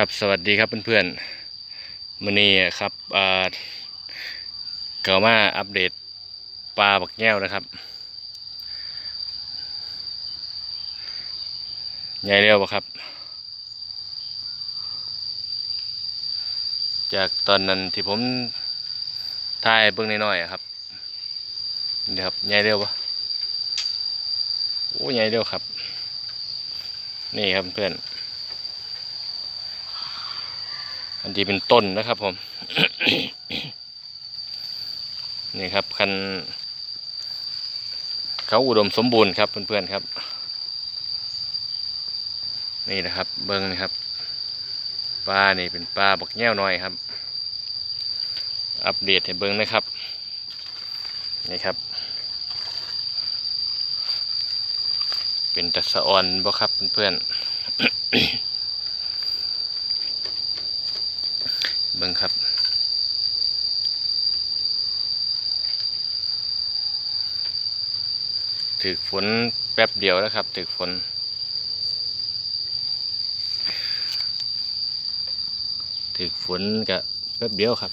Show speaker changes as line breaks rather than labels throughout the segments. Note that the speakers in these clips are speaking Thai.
ครับสวัสดีครับเพื่อนๆมื้อนี้ครับอ่าเก่ามาอัปเดตปลาบักแง้วนะครับใหญ่เร็วปะครับ จากตอนนั้นที่ผมถ่ายเบิ่งน้อยๆครับนี่ครับใหญ่เร็วปะโอ้ใหญ่เร็วครับ นี่ครับเพื่อน อันที่เป็นต้นนะครับผม นี่ครับคันเขาอุดมสมบูรณ์ครับเพื่อนๆครับ นี่นะครับ เบิ้งนะครับปลานี่เป็นปลาบักแง่วน้อยครับ อัปเดตให้เบิ้งนะครับ นี่ครับ เป็นตะสะออนบ่ครับเพื่อนๆ บิ่งครับ ถึกฝนแป๊บเดียวแล้วครับ ถึกฝน ถึกฝนกับแป๊บเดียวครับ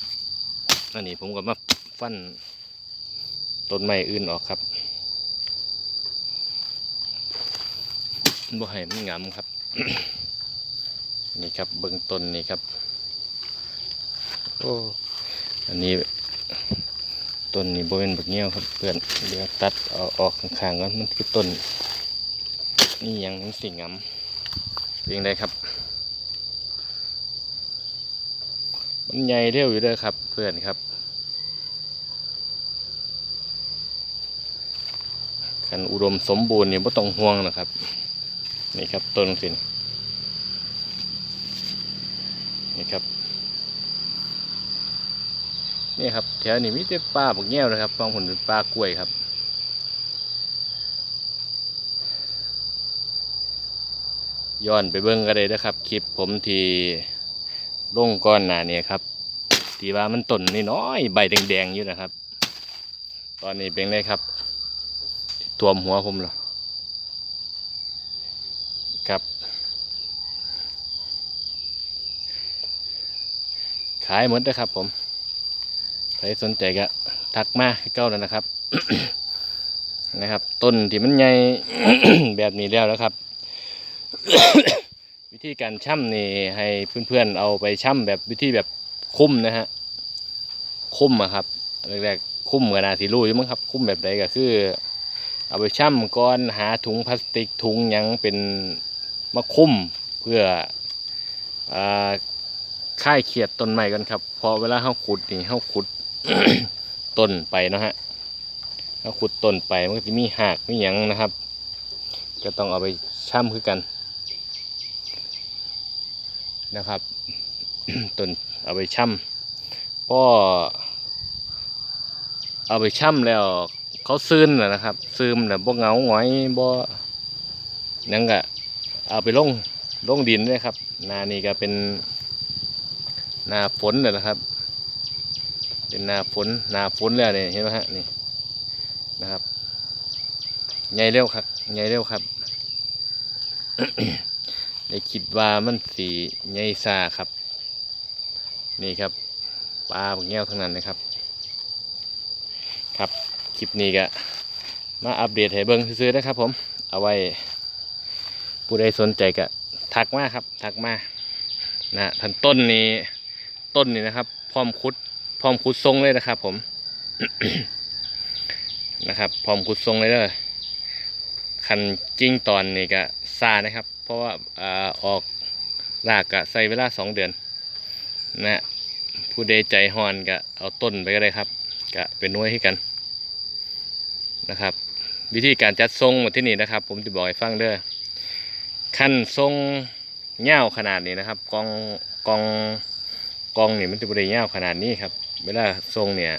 อันนี้ผมก็มาฟันต้นไม้อื่นออกครับบ่ให้มันงามครับ นี่ครับเบื้องต้นนี่ครับ โอ้อันนี้ต้นนี้บริเวณบักเงี้ยวครับเพื่อนเดี๋ยวตัดเอาออกข้างๆก่อนมันคือต้น นี่ยังมันสิ่งงำเพียงใดครับ มันใหญ่เร็วอยู่เด้อครับ เพื่อนครับคันอุดมสมบูรณ์นี่ไม่ต้องห่วงนะครับ นี่ครับต้นสินนี่ครับ นี่ครับแถวนี้มีแต่ปลาบักแง้วนะครับฟังผลเป็นปลากล้วยครับ ย้อนไปเบิ่งก็ได้นะครับ คลิปผมที่ลงก้อนหน้านี้ครับที่ว่ามันต้นนี่น้อยใบแดงๆอยู่นะครับ ตอนนี้เป็นไงครับท่วมหัวผมเหรอครับขายหมดนะครับผม ใครสนใจก็ทักมาให้เก้าแล้วนะครับ นะครับ ต้นที่มันใหญ่แบบนี้แล้วนะครับ วิธีการช่ำนี่ให้เพื่อนๆเอาไปช่ำแบบวิธีแบบคุ้มนะฮะคุ้มอะครับแรกๆคุ้มกับนาสีรูอยู่มั้งครับ คุ้มแบบใดก็คือ เอาไปช่ำก้อนหาถุงพลาสติกถุงยังเป็นมาคุ้มเพื่อค่ายเขียดต้นไม้กันครับพอเวลาเขาขุดนี่เขาขุด ต้นไปนะฮะเขาขุดต้นไปมันก็จะมีหากมีหยังนะครับ ก็ต้องเอาไปช่ำคือกันนะครับต้นเอาไปช่ำพอเอาไปช่ำแล้วเขาซึนนะครับ ซึมแล้วบ่เงาหงอยบ่หยังก็เอาไปลงลงดินเลยครับ นานี่ก็เป็นนาฝนเลยนะครับ เป็นนาฝนนาฝนแล้วเนี่ยเห็นไหมฮะนี่นะครับใหญ่เร็วครับใหญ่เร็วครับได้คิดว่ามันสีใหญ่ซาครับ นี่ครับปลาบางแง่วทั้งนั้นนะครับ ครับคลิปนี้ก็มาอัปเดตให้เบิ้งซื้อๆนะครับ ผม เอาไว้ ผู้ใดสนใจก็ทักมาครับ ทักมานะทันต้นนี้ต้นนี่นะครับ พร้อมคุด พร้อมคุดทรงเลยนะครับ ผมนะครับ พร้อมคุดทรงเลยเด้อคันจิ้งตอนนี่ก็ซานะครับ เพราะว่าอ่าออกรากก็ใส่เวลาสองเดือนนะผู้ใดใจฮอนก็เอาต้นไปก็ได้ครับก็เป็นน้วยให้กันนะครับ วิธีการจัดทรงที่นี่นะครับ ผมจะบอกให้ฟังเด้อขั้นทรงเง่าวขนาดนี้นะครับกองกอง กองเนี่ยมันจะบริยาวขนาดนี้ครับ เวลาทรงเนี่ย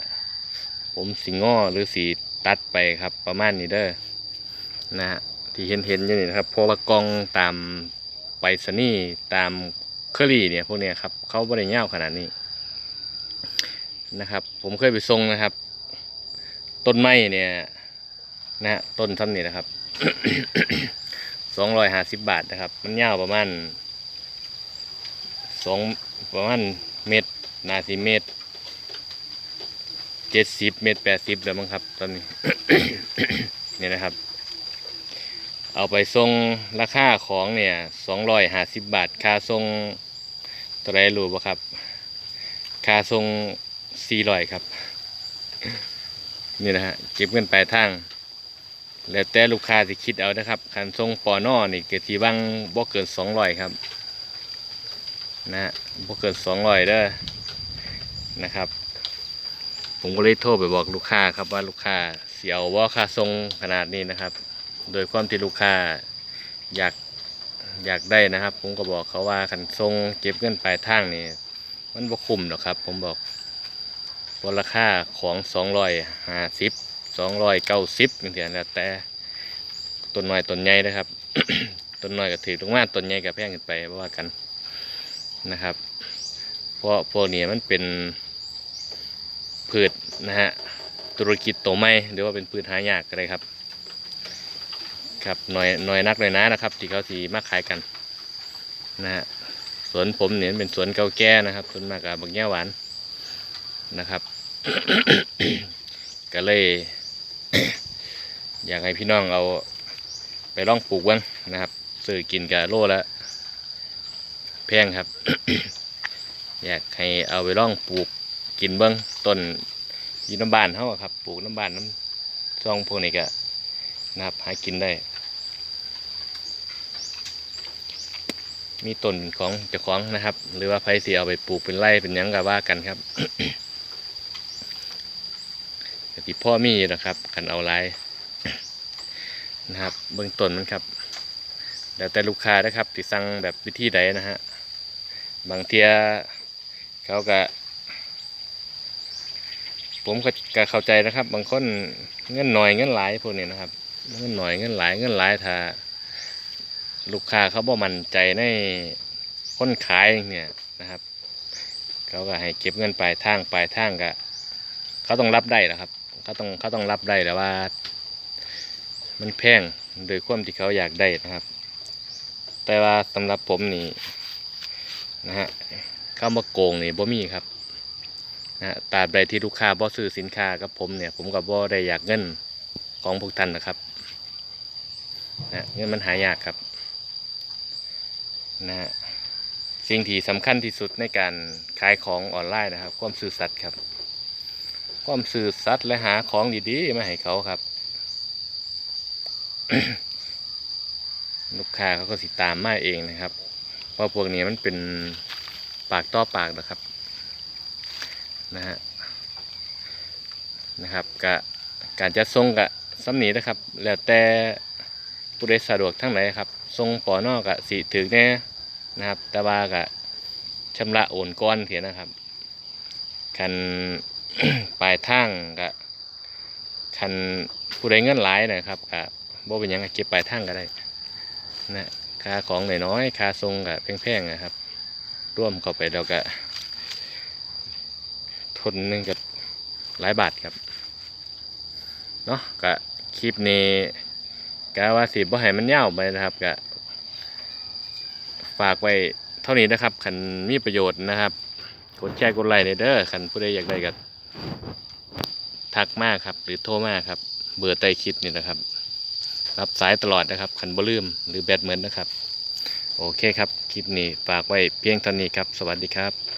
ผมสีง้อหรือสีตัดไปครับ ประมาณนี้เด้อนะฮะที่เห็นเห็นอยู่นี่นะครับเพราะกองตามไปสนี่ตามเคอรี่เนี่ยพวกเนี้ยครับเขาบริยาวขนาดนี้นะครับ ผมเคยไปทรงนะครับ ต้นไม้เนี่ยนะฮะต้นท่อนนี้นะครับสองร้อยห้าสิบบาทนะครับ มันยาวประมาณสองประมาณ เมตรนาทีเมตรเจ็ดสิบเมตรแปดสิบแล้วมั้งครับตอนนี้นี่นะครับ เอาไปส่งราคาของเนี่ยสองร้อยห้าสิบบาท ค่าส่งตัวไรรูปะครับ ค่าส่งสี่ร้อยครับ นี่นะฮะเก็บเงินปลายทาง แล้วแต่ลูกค้าที่คิดเอานะครับคันส่งปอนอนี่ก็ที่บังบ่เกินสองร้อยครับ นะฮะบ่เกินสองร้อยเด้อนะครับ ผมก็เลยโทรไปบอกลูกค้าครับว่าลูกค้าเสียวว่าค่าส่งขนาดนี้นะครับ โดยความที่ลูกค้าอยากอยากได้นะครับ ผมก็บอกเขาว่าคันส่งเก็บเงินปลายทางนี่มันบ่คุ้มหรอกครับ ผมบอกว่าราคาของสองร้อยห้าสิบสองร้อยเก้าสิบอย่างเงี้ยแล้วแต่ต้นน้อยต้นใหญ่นะครับต้นน้อยก็ถือลงมาต้นใหญ่ก็แพงขึ้นไปบ่ว่ากัน นะครับเพราะพวกนี้มันเป็นพืชนะฮะธุรกิจโตวไม่หรือว่าเป็นพืชหายากก็ได้ครับ ครับหน่อยหน่อยนักหน่อยนะนะครับ ที่เขาสีมาขายกันนะฮะสวนผมเนี่ยเป็นสวนเก่าแก่นะครับสวนมากับบางแง่หวานนะครับ ก็เลย อยากให้พี่น้องเอาไปลองปลูกบ้างนะครับซื้อกินกับโลละ พงครับ อยากให้เอาไปลองปลูกกินเบิ้งต้นยีน้ำบานเขาครับ ปลูกน้ำบานน้ำซองพวกนี้ก็นะครับหากินได้ มีต้นของเจ้าของนะครับ หรือว่าไผสิเอาไปปลูกเป็นไร่เป็นยังก็ว่ากันครับกติพ่อมีนะครับกันเอาไรนะครับ เบื้องต้นมันครับ แล้วแต่ลูกค้านะครับที่สั่งแบบวิธีใดนะฮะ บางเทียเขาก็ ผมก็ก็เข้าใจนะครับ บางคนเงินหน่อยเงินหลายพวกนี้นะครับ เงินหน่อยเงินหลายเงินหลายถ้าลูกค้าเขาบ่มั่นใจในคนขายเนี่ยนะครับ เขาก็ให้เก็บเงินปลายทางปลายทางก็เขาต้องรับได้แหละครับเขาต้องเขาต้องรับได้แต่ว่า มันแพงโดยความที่เขาอยากได้นะครับ แต่ว่าสำหรับผมนี่ นะฮะเข้ามาโกงนี่บ่มีครับนะตราบใดที่ลูกค้าบ่ซื้อสินค้ากับผมเนี่ย ผมกับบ่ได้อยากเงินของพวกท่านนะครับนะเงินมันหายากครับนะฮะสิ่งที่สำคัญที่สุดในการขายของออนไลน์นะครับ ความซื่อสัตย์ครับ ความซื่อสัตย์และหาของดีๆมาให้เขาครับ ลูกค้าเขาก็สิตามมาเองนะครับ เพราะพวกนี้มันเป็นปากต่อปากนะครับนะฮะนะครับกะการจะส่งกะซ้ำนีนะครับ แล้วแต่ผู้ใดสะดวกทั้งไหนครับส่งปอนอกะสิถึงแน่นะครับ แต่ว่ากะชำระโอนก้อนเถียนะครับคันปลายทางกะคันผู้ใดเงินหลายนะครับกะบ่เป็นยังก็เก็บปลายทางก็ได้นะ ค่าของน้อยๆค่าทรงกะแพงๆนะครับร่วมเข้าไปแล้วก็ทนหนึ่งกับหลายบาทครับเนาะกะคลิปนี้กะว่าสิบ่ให้มันยาวไปนะครับกะฝากไว้เท่านี้นะครับคันมีประโยชน์นะครับกดแชร์กดไลค์ในเด้อคันผู้ใดอยากได้ก็ทักมากครับ หรือโทรมากครับ เบอร์ใต้คลิปนี่นะครับ รับสายตลอดนะครับคันบลืมหรือแบตเหมือนนะครับ โอเคครับ คลิปนี้ฝากไว้เพียงเท่านี้ครับ สวัสดีครับ